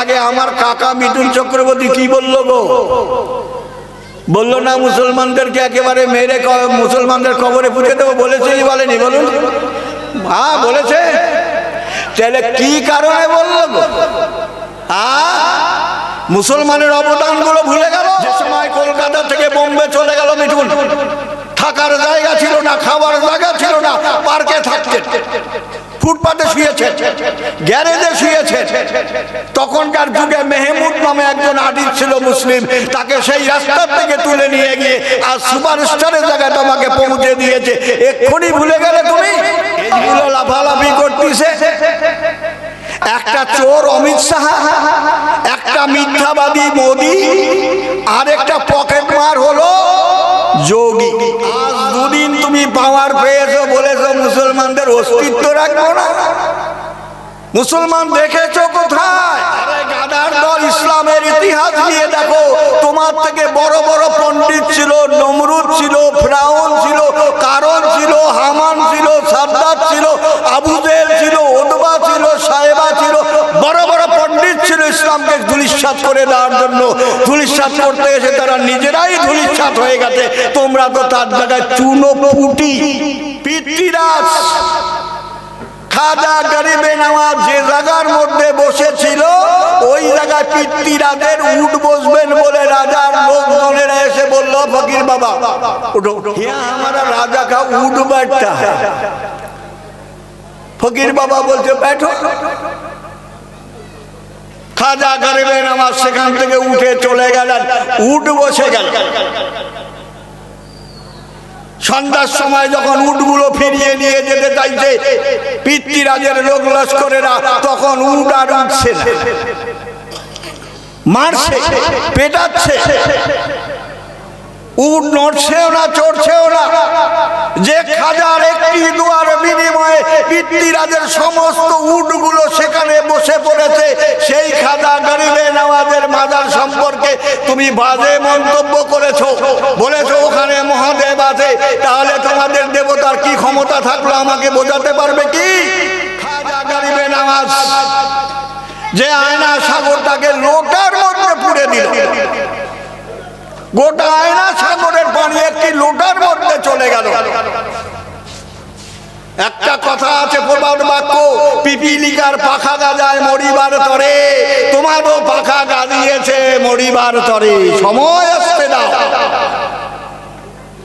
আগে আমার কাকা মিঠুন চক্রবর্তী কি বলল গো? বলল না, মুসলমানদেরকে একেবারে মেরে মুসলমানদের কবরে পুঁতে দেবো বলেছে বলেনি, বলুন। হ্যাঁ বলেছে। তাহলে কি কারণে বলল গো? মুসলমানের অবদানগুলো ভুলে গেল? যে সময় কলকাতা থেকে বোম্বে চলে গেল মিঠুন। থাকার জায়গা ছিল না খাবার জায়গা ছিল না, পার্কে থাকতেন। ফুটপাতে শুয়েছে গ্যারেজে শুয়েছে তখনকার যুগে মেহমুদ নামে একজন আডিট ছিল মুসলিম, তাকে সেই রাস্তার থেকে তুলে নিয়ে গিয়ে আর সুপারস্টারের জায়গায় তোমাকে পৌঁছে দিয়েছে। এক্ষুনি ভুলে গেলে তুমি? এইগুলো লাফালাফি করতিছে। একটা চোর অমিত শাহ, একটা মিথ্যাবাদী মোদি, আর একটা পকেট মার হলো যোগী। আজ দুদিন তুমি পাওয়ার পেয়েছ বলেছ মুসলমানদের অস্তিত্ব রাখব না। মুসলমান দেখেছ কোথায়? গাদার দল। ইসলামের ইতিহাস নিয়ে দেখো তোমার থেকে বড় বড় পণ্ডিত ছিল নমরুদ ছিল ফ্রাউন ছিল কারণ ছিল হামান ছিল সাদ্দাত ছিল আবুজেল ছিল ওদবা ছিল সাহেবা ছিল বড় বড় পণ্ডিত ছিল ইসলামকে ধুলিশ্বাস করে দেওয়ার জন্য ধুলিশ্বাস করতে এসে তারা নিজেরাই ধুলিশ্বাস হয়ে গেছে। তোমরা তো তার জায়গায় চুনো পুটি পিতৃরাজ খাজা যে জায়গার মধ্যে বসেছিল, ওই জায়গায় উঠ বসবেন বলে রাজার এসে বলল, ফকির বাবা উঠো হ্যাঁ রাজা খা উঠ বাড়টা ফকির বাবা বলছে, বেঠো। খাজা গরিবের আমার সেখান থেকে উঠে চলে গেলেন, উঠ বসে গেল। সন্ধ্যার সময় যখন উটগুলো ফিরিয়ে নিয়ে যেতে চাইছে, পিতৃরাজের লোক লস্করেরা, তখন উট আর উঠছে না। মারছে, পেটাচ্ছে। উট নড়ছেও না, চড়ছেও না। যে খাজার একটি দুয়ার বিনিময়ে পিতৃরাজের সমস্ত উটগুলো সেখানে বসে পড়েছে, সেই খাজা গরিবে নামাজের মাজার সম্পর্কে তুমি বাজে মন্তব্য করেছ। বলেছ, ওখানে মহাদেব আছে, তাহলে তোমাদের দেবতার কি ক্ষমতা থাকল আমাকে বোঝাতে পারবে কি? খাজা গরিবে নামাজ যে আয়না সাগরটাকে লোটার মধ্যে পুড়ে দিল। গোটা আয়না সাগরের পানি একটি লোটার মধ্যে চলে গেল। একটা কথা আছে প্রবাদ বাক্য পিপিলিকার পাখা গাজায় মরিবার তরে, তোমারও পাখা গাজিয়েছে মরিবার তরে। সময় আসতে দাও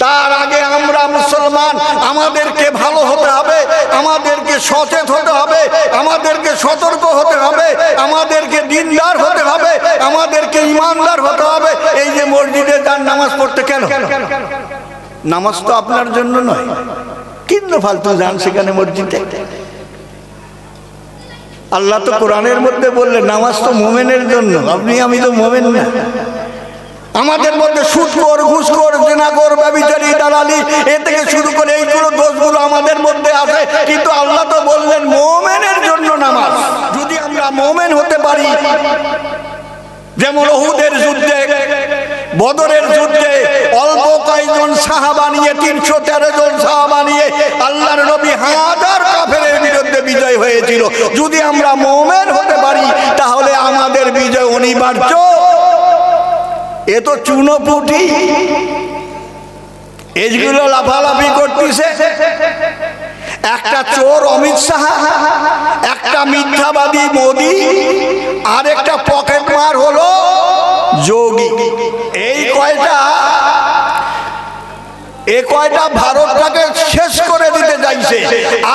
তার আগে আমরা মুসলমান, আমাদেরকে ভালো হতে হবে, আমাদেরকে সচেত হতে হবে, আমাদেরকে সতর্ক হতে হবে, আমাদেরকে দিনদার হতে হবে, আমাদেরকে ইমানদার হতে হবে। এই যে মসজিদে যান, নামাজ পড়তে কেন? নামাজ তো আপনার জন্য নয়। কিন্তু ফালতু যান সেখানে মসজিদে। আল্লাহ তো কোরআনের মধ্যে বললেন, নামাজ তো মোমেনের জন্য। আপনি, আমি তো মোমেন না। আমাদের মধ্যে সুদকর ঘুষকর জেনাকর ব্যবিচারী দালালি, এ থেকে শুরু করে এইগুলো দোষগুলো আমাদের মধ্যে আছে। কিন্তু আল্লাহ তো বললেন, মোমেনের জন্য নামাজ। যদি আমরা মোমেন হতে পারি, যেমন ওহুদের যুদ্ধে, বদরের যুদ্ধে অল্প কয়েকজন সাহাবা নিয়ে, তিনশো তেরো জন সাহাবা নিয়ে আল্লাহর নবী হাজার কাফেরের বিরুদ্ধে বিজয় হয়েছিল। যদি আমরা মোমেন হতে পারি, তাহলে আমাদের বিজয় অনিবার্য। এ তো চুনোপুটি। এগুলো লাফালাফি করতেছে। একটা চোর অমিত শাহ, একটা মিথ্যাবাদী মোদি, আর একটা পকেট মার হলো যোগী। এই কয়টা, এ কয়টা ভারতটাকে শেষ করে দিতে চাইছে,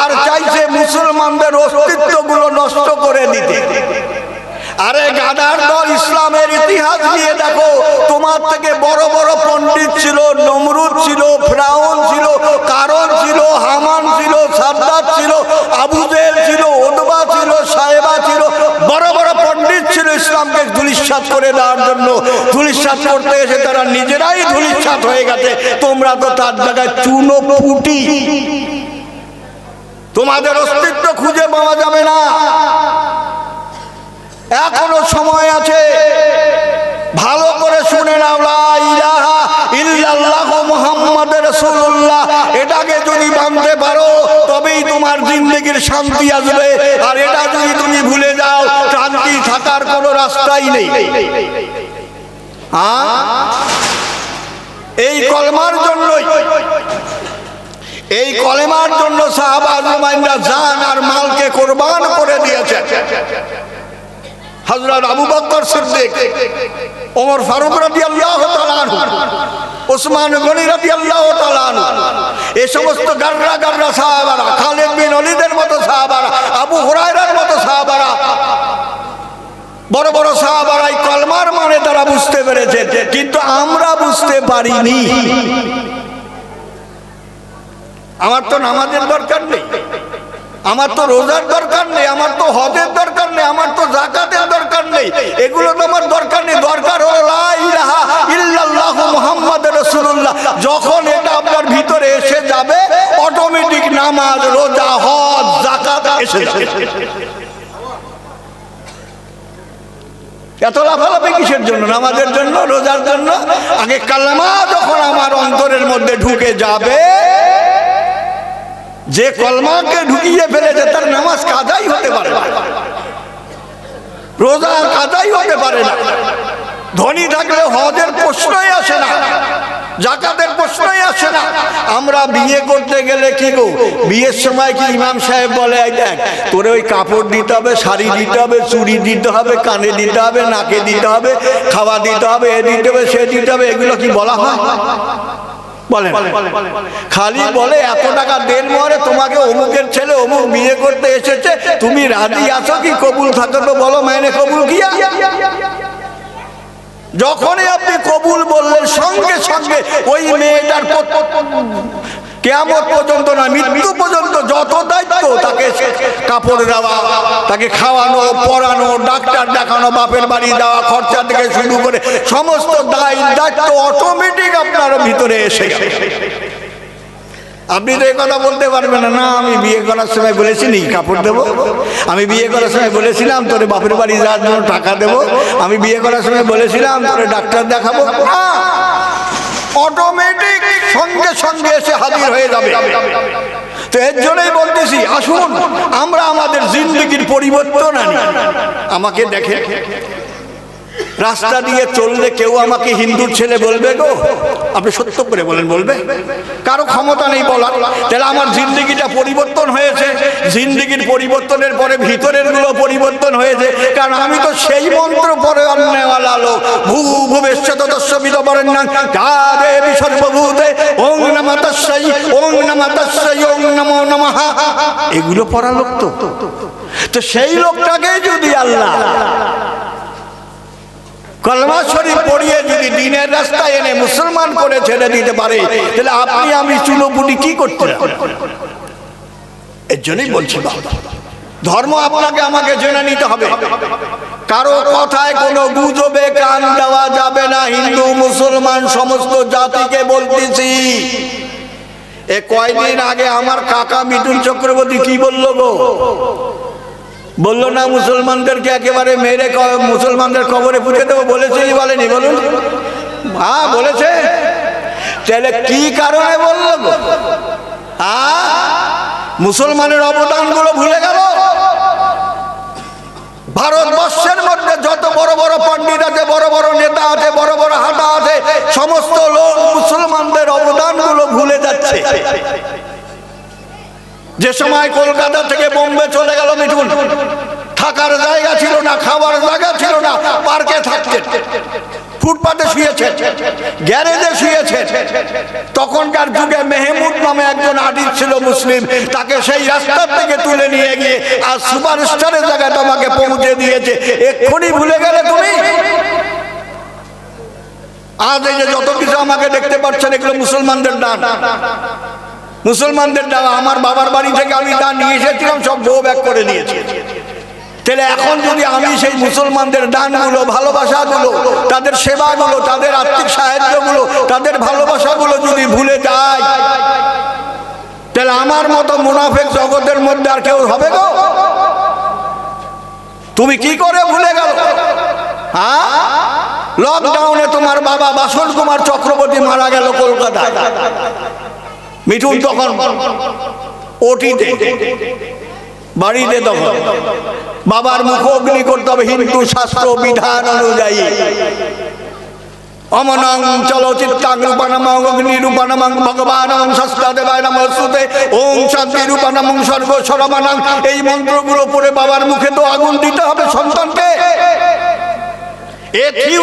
আর চাইছে মুসলমানদের অস্তিত্বগুলো নষ্ট করে দিতে আরে গাদার দল ইসলামের ইতিহাস নিয়ে দেখো। তোমার থেকে বড় বড় পণ্ডিত ছিল, নমরুদ ছিল, ফ্রাউন ছিল, কারণ ছিল, হামান ছিল, সাদ্দাত ছিল আবুজেল ছিল ওদবা ছিল সাহেবা ছিল। বড় বড় পণ্ডিত ছিল ইসলামকে ধুলিশ্বাস করে দেওয়ার জন্য। ধুলিশ্বাস করতে এসে তারা নিজেরাই ধুলিশ্বাস হয়ে গেছে। তোমরা তো তার জায়গায় চুনো পুটি। তোমাদের অস্তিত্ব খুঁজে পাওয়া যাবে না। এটাকে যদি মানতে পারো, তবেই তোমার জিন্দগির শান্তি আসবে। আর এটা যদি তুমি ভুলে যাও শান্তি থাকার কোনো রাস্তাই নেই। এই কলমার জন্যই। এই কলেমার জন্য সাহাবা আজমাইনরা জান আর মালকে কোরবান করে দিয়েছে হযরত আবু বকর সিদ্দিক। ওমর ফারুক তাআলা আনহু, ওসমান গনি রাদিয়াল্লাহু তাআলা এ সমস্ত গাররা গাররা সাহাবারা, খালিদ বিন ওলিদের মতো সাহাবারা, আবু হুরায়রার মতো সাহাবারা, বড় বড় সাহাবারা এই কলমার মানে তারা বুঝতে পেরেছে, কিন্তু আমরা বুঝতে পারিনি। আমার তো নামাজের দরকার নেই, আমার তো রোজার দরকার নেই, আমার তো হজের দরকার নেই, আমার তো জাকাতের দরকার নেই, এগুলো তো আমার দরকার যখন এটা আপনার ভিতরে এসে যাবে অটোমেটিক নামাজ, রোজা, হজ জাকাত এসে এত লাফালাফি কিসের জন্য? নামাজের জন্য, রোজার জন্য? আগে কালামা যখন আমার অন্তরের মধ্যে ঢুকে যাবে, যে কলমাকে ঢুকিয়ে ফেলেছে, তার নামাজ কাজাই হতে পারে রোজা কাজাই হতে পারে না। ধনী থাকলে হজের প্রশ্নই আসে না। জাকাতের প্রশ্নই আসে না। আমরা বিয়ে করতে গেলে কি গো? বিয়ের সময় কি ইমাম সাহেব বলে দেখ, তোরে ওই কাপড় দিতে হবে, শাড়ি দিতে হবে, চুড়ি দিতে হবে, কানে দিতে হবে, নাকে দিতে হবে, খাওয়া দিতে হবে, এ দিতে হবে, সে দিতে হবে, এগুলো কি বলা হয়? বলেন খালি বলে, এত টাকা দেন মরে তোমাকে অমুকের ছেলে অমুক বিয়ে করতে এসেছে, তুমি রাজি আছো কি? কবুল থাকো তো বলো, মাইনে কবুল কিয়া যখনই আপনি কবুল বললেন, সঙ্গে সঙ্গে ওই মেয়েটার কেমন পর্যন্ত না মৃত্যু পর্যন্ত যত দায়িত্ব তাকে কাপড় দেওয়া, তাকে খাওয়ানো, পড়ানো, ডাক্তার দেখানো, বাপের বাড়ি দেওয়া খরচা থেকে শুরু করে সমস্ত দায় দায়িত্ব অটোমেটিক আপনার ভিতরে এসে আপনি তো কথা বলতে পারবেন না। না, আমি বিয়ে করার সময় বলেছি নি কাপড় দেবো। আমি বিয়ে করার সময় বলেছিলাম, তোর বাপের বাড়ি যাওয়ার জন্য টাকা দেবো। আমি বিয়ে করার সময় বলেছিলাম, তোর ডাক্তার দেখাবো। অটোমেটিক সঙ্গে সঙ্গে এসে হাজির হয়ে যাবে। তো এর জন্যই বলতেছি, আসুন, আমরা আমাদের জিন্দগির পরিবর্তন আনি। আমাকে দেখে। রাস্তা দিয়ে চললে কেউ আমাকে হিন্দুর ছেলে বলবে গো? আপনি সত্য করে বলেন, বলবে? কারও ক্ষমতা নেই বলার। তাহলে আমার জিন্দগিটা পরিবর্তন হয়েছে। জিন্দগির পরিবর্তনের পরে ভিতরেরগুলো পরিবর্তন হয়েছে। কারণ আমি তো সেই মন্ত্র পরে অন্যওয়ালা লোক। ভূ ভুবেশ্বত দস্যবিদ বরেন না কাদে সর্বভূতে ওং নম তস্যই ওং নম তস্যই ওং নমো নমঃ। এগুলো পড়া লোক তো। তো সেই লোকটাকে যদি আল্লাহ কলমা শরীফ পড়িয়ে যদি দিনের রাস্তায় এনে মুসলমান করে ছেড়ে দিতে পারে, তাহলে আপনি আমি চুনোপুটি কি করতে এর জন্যই বলছি ধর্ম আপনাকে, আমাকে জেনে নিতে হবে। কারও কথায় কোনো গুজবে কান দেওয়া যাবে না, হিন্দু, মুসলমান, সমস্ত জাতিকে বলতেছি। এ কয়দিন আগে আমার কাকা মিঠুন চক্রবর্তী কি বলল গো? বলল, না মুসলমানদেরকে একেবারে মেরে মুসলমানদের কবরে পুঁতে দেবো? বলেছে বলেনি, বলুন। হ্যাঁ বলেছে। তাহলে কি কারণে বলল মুসলমানের অবদানগুলো ভুলে গেল? ভারতবর্ষের মধ্যে যত বড় বড় পণ্ডিত আছে, বড় বড় নেতা আছে, বড় বড় হাঁটা আছে, সমস্ত লোক মুসলমানদের অবদানগুলো ভুলে যাচ্ছে। যে সময় কলকাতা থেকে বোম্বে চলে গেল মিঠুন, থাকার জায়গা ছিল না খাবার জায়গা ছিল না, পার্কে থাকতেন। ফুটপাতে শুয়েছে গ্যারেজে শুয়েছে তখনকার যুগে মেহমুদ নামে একজন আডিট ছিল মুসলিম, তাকে সেই রাস্তার থেকে তুলে নিয়ে গিয়ে আর সুপারস্টারের জায়গায় তোমাকে পৌঁছে দিয়েছে। এক্ষুনি ভুলে গেলে তুমি? আজ এই যে যত কিছু আমাকে দেখতে পাচ্ছেন, এগুলো মুসলমানদের দান। মুসলমানদের দেওয়া আমার বাবার বাড়ি থেকে আমি তা নিয়ে এসেছিলাম, সব বউ ব্যাগ করে দিয়েছি তাহলে এখন যদি আমি সেই মুসলমানদের দানগুলো, ভালোবাসাগুলো, তাদের সেবাগুলো, তাদের আর্থিক সাহায্যগুলো, তাদের ভালোবাসাগুলো যদি ভুলে যাই তাহলে আমার মতো মুনাফেক জগতের মধ্যে আর কেউ হবে গো? তুমি কি করে ভুলে গেল? লকডাউনে তোমার বাবা বাসন কুমার চক্রবর্তী মারা গেল কলকাতায়। মিঠুন তখন ওটিতে, বাড়িতে তখন। বাবার মুখ অগ্নি করতে হবে হিন্দু শাস্ত্র বিধান অনুযায়ী। অমনং অগ্নি রূপানামং দেবায় শান্তি এই মন্ত্রগুলো পড়ে বাবার মুখে তো আগুন দিতে হবে সন্তানকে। এই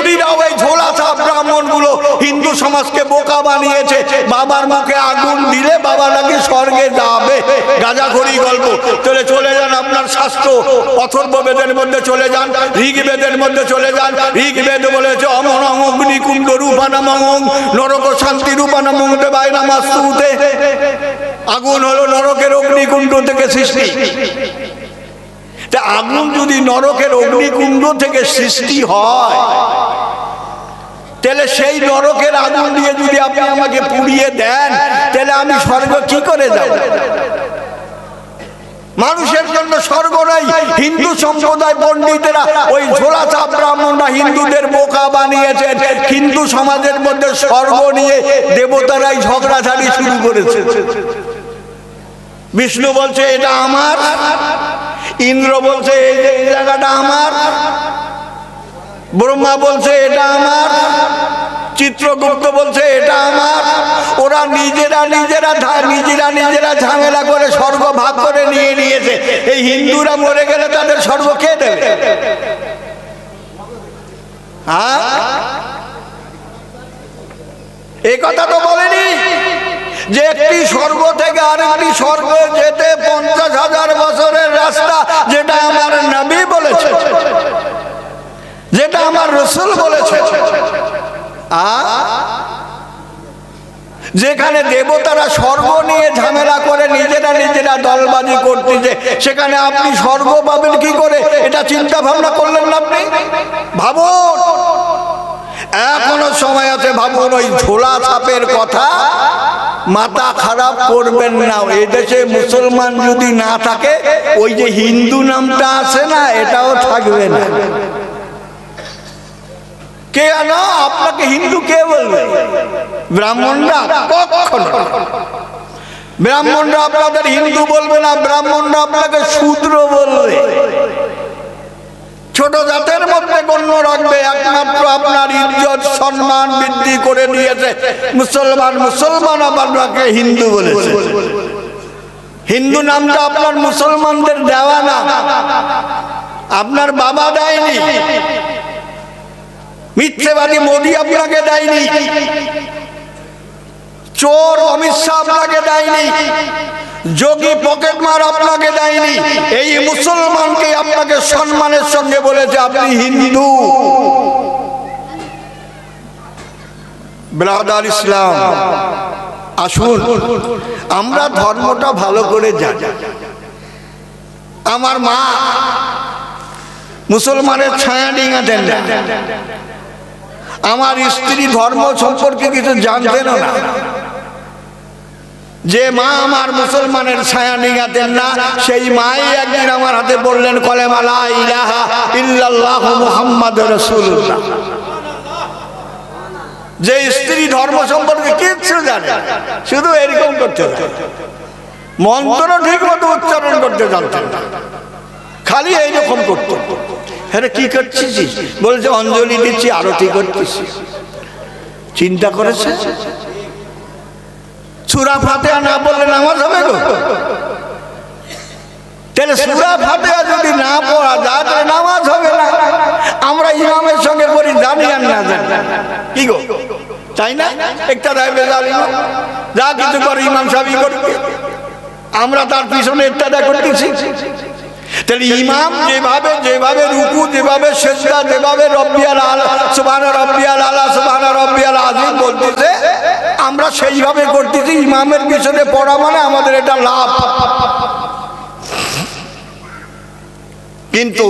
ঝোলা ছাপ ব্রাহ্মণগুলো হিন্দু সমাজকে বোকা বানিয়েছে। বাবার মুখে আগুন দিলে বাবা নাকি স্বর্গে যাবে। গাজাখড়ি গল্প। চলে চলে যান আপনার শাস্ত্র। অথর্ব বেদের মধ্যে চলে যান। ঋগ্বেদের মধ্যে চলে যান। ঋগ্বেদ বলেছে, অমন অগ্নিকুণ্ড রূপানামং নরক শান্তি রূপানামং দেবায় নামাস্তুতে। আগুন হলো নরকের অগ্নিকুণ্ড থেকে সৃষ্টি। তা আগুন যদি নরকের অগ্নিকুণ্ড থেকে সৃষ্টি হয়, তাহলে সেই নরকের আগুন দিয়ে যদি আপনি আমাকে পুড়িয়ে দেন, তাহলে আমি স্বর্গ কি করে যাব? মানুষের জন্য স্বর্গ নাই, হিন্দু সম্প্রদায় পণ্ডিতেরা ওই ঝোলা চাপ ব্রাহ্মণরা হিন্দুদের বোকা বানিয়েছেন, হিন্দু সমাজের মধ্যে স্বর্গ নিয়ে দেবতারাই ঝগড়াঝাড়ি শুরু করেছে। বিষ্ণু বলছে, এটা আমার ইন্দ্র বলছে, এই যে, এই জায়গাটা আমার। ব্রহ্মা বলছে, এটা আমার। চিত্রগুপ্ত বলছে, এটা আমার। ওরা নিজেরা নিজেরা নিজেরা নিজেরা ঝামেলা করে স্বর্গ ভাগ করে নিয়ে নিয়েছে। এই হিন্দুরা মরে গেলে তাদের স্বর্গ কে দেবে? হ্যাঁ? এই কথা তো বলেনি। যে একটি স্বর্গ থেকে আরেকটি স্বর্গ যেতে পঞ্চাশ হাজার বছরের রাস্তা যেটা আমার নবী বলেছে, যেটা আমার রসুল বলেছে। যেখানে দেবতারা স্বর্গ নিয়ে ঝামেলা করে, নিজেরা নিজেরা দলবাজি করতেছে সেখানে আপনি স্বর্গ পাবেন কি করে? এটা চিন্তা ভাবনা করলেন না আপনি? ভাবুন। এখনও সময় আছে ভাবুন, ওই ঝোলা ছাপের কথা? মাথা খারাপ করবেন না। এই দেশে মুসলমান যদি না থাকে, ওই যে হিন্দু নামটা আছে না, এটাও থাকবে না। কে না আপনাকে হিন্দু কে বলবে? ব্রাহ্মণরা? কখনো। ব্রাহ্মণরা আপনাদের হিন্দু বলবে না, ব্রাহ্মণরা আপনাকে শূদ্র বলবে। ছোট জাতের মধ্যে গণ্য রাখবে, একমাত্র আপনার সম্মান বৃদ্ধি করে দিয়েছে। মুসলমান মুসলমান আপনাকে হিন্দু বলেছে। হিন্দু নামটা আপনার মুসলমানদের দেওয়া না। আপনার বাবা দেয়নি। মিথ্যেবাদী মোদী আপনাকে দেয়নি। চোর অমিত শাহ আপনাকে দেয়নি। যোগী পকেট পকেটমার আপনাকে দেয়নি। এই মুসলমানকে আপনাকে সম্মানের সঙ্গে বলেছে, আপনি হিন্দু। ব্রাদার ইসলাম, আসুন, আমরা ধর্মটা ভালো করে জানি। আমার মা মুসলমানের ছায়া ডিঙা দেন আমার স্ত্রী ধর্ম সম্পর্কে কিছু জানতেন না। যে মা আমার মুসলমানের ছায়া নিগাতেন না, সেই মাই একদিন আমার হাতে বললেন কলেমালা ইলাহা ইল্লাল্লাহু মুহাম্মাদ রাসূলুল্লাহ। যে স্ত্রী ধর্ম সম্পর্কে কিচ্ছু জানে শুধু এরকম করতে। মন্ত্র ঠিক মতো উচ্চারণ করতে জানতেন খালি এইরকম করতো। হ্যাঁ কি করছিস? বলছে, অঞ্জলি দিচ্ছি, আরতি করছিস চিন্তা করেছে? সুরা ফাতেহা না বললে নামাজ হবে তাহলে সুরা ফাতেহা যদি না পড়া যায় তাহলে নামাজ হবে না। আমরা ইমামের সঙ্গে পড়ি জানি আর না জানি। কি গো? তাই না? একটা রাইবে যা কিছু করে ইমাম সাহেব করবে আমরা তার পিছনে একটা করতেছি। তাহলে ইমাম যেভাবে যেভাবে রুকু যেভাবে সেজদা যেভাবে রব্বিয়াল আলা সুবহান রব্বিয়াল আলা সুবহান রব্বিয়াল আযীম বলতেছে আমরা সেইভাবে করতেছি। ইমামের পিছনে পড়া মানে আমাদের এটা লাভ। কিন্তু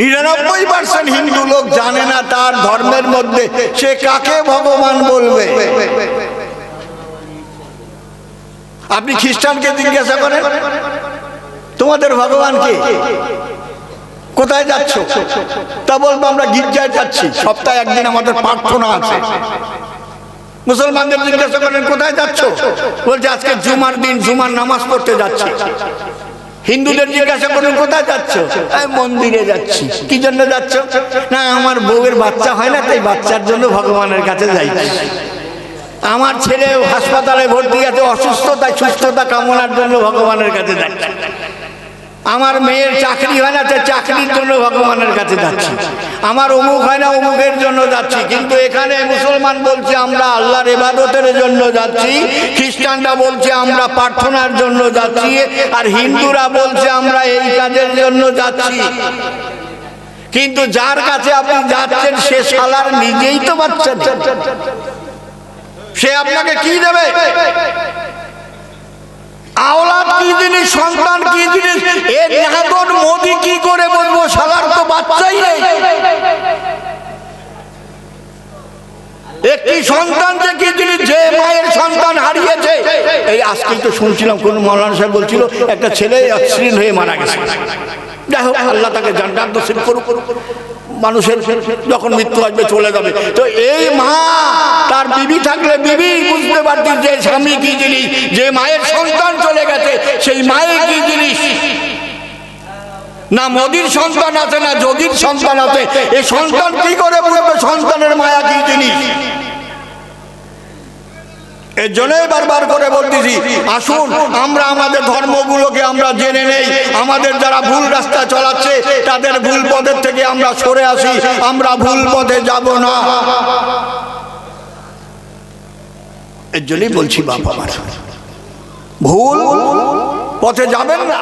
নিরানব্বই পার্সেন্ট হিন্দু লোক জানে না তার ধর্মের মধ্যে সে কাকে ভগবান বলবে। আপনি খ্রিস্টানকে জিজ্ঞাসা করেন, তোমাদের ভগবান কে? কোথায় যাচ্ছ? তা বলব, আমরা গির্জায় যাচ্ছি, সপ্তাহে একদিন আমাদের প্রার্থনা আছে। মুসলমানদের জিজ্ঞাসা করেন, কোথায় যাচ্ছ? বলছে, আজকে জুমার দিন, জুমার নামাজ পড়তে যাচ্ছি। হিন্দুদের জিজ্ঞাসা করুন কোথায় যাচ্ছ? মন্দিরে যাচ্ছি? কি জন্য যাচ্ছ? না আমার বউয়ের বাচ্চা হয় না তাই বাচ্চার জন্য ভগবানের কাছে যাই। আমার ছেলে হাসপাতালে ভর্তি আছে অসুস্থতা সুস্থতা কামনার জন্য ভগবানের কাছে যাচ্ছি আমার মেয়ের চাকরি হয় না চাকরির জন্য ভগবানের কাছে যাচ্ছি। আমার অমুক হয় না, অমুকের জন্য যাচ্ছি। কিন্তু এখানে মুসলমান বলছে, আমরা আল্লাহর এবাদতের জন্য যাচ্ছি, খ্রিস্টানরা বলছে, আমরা প্রার্থনার জন্য যাচ্ছি, আর হিন্দুরা বলছে, আমরা এই কাজের জন্য যাচ্ছি। কিন্তু যার কাছে আপনি যাচ্ছেন, সে শালার নিজেই তো নেই। সে আপনাকে কি দেবে? আওলাদ কি জিনিস, সন্তান কি জিনিস? মোদি কি করে বলব? শালার তো বাচ্চাই নেই। একটি সন্তান যে কি জিনিস? যে মায়ের সন্তান হারিয়েছে। এই আজকেই তো শুনছিলাম কোন মৌলানা সাহেব বলছিল, একটা ছেলে অশ্লীল হয়ে মারা গেছে। যাই হোক, আল্লাহ তাকে জান্নাত করুক। মানুষের যখন মৃত্যু আসবে, চলে যাবে। তো এই মা, তার বিবি থাকলে বিবি বুঝতে পারতেন যে স্বামী কি জিনিস, যে মায়ের সন্তান চলে গেছে, সেই মায়ের কি জিনিস? না মোদির সন্তান আছে, না যোগীর সন্তান আছে। এই সন্তান কি করে বুঝবে সন্তানের মায়া কি জিনিস? এর জন্যই বারবার করে বলতেছি, আসুন, আমরা আমাদের ধর্মগুলোকে আমরা জেনে নেই, আমাদের যারা ভুল রাস্তা চলাচ্ছে, তাদের ভুল পথের থেকে আমরা সরে আসি, আমরা ভুল পথে যাব না। এর জন্যই বলছি বাবা আমার, ভুল পথে যাবেন না।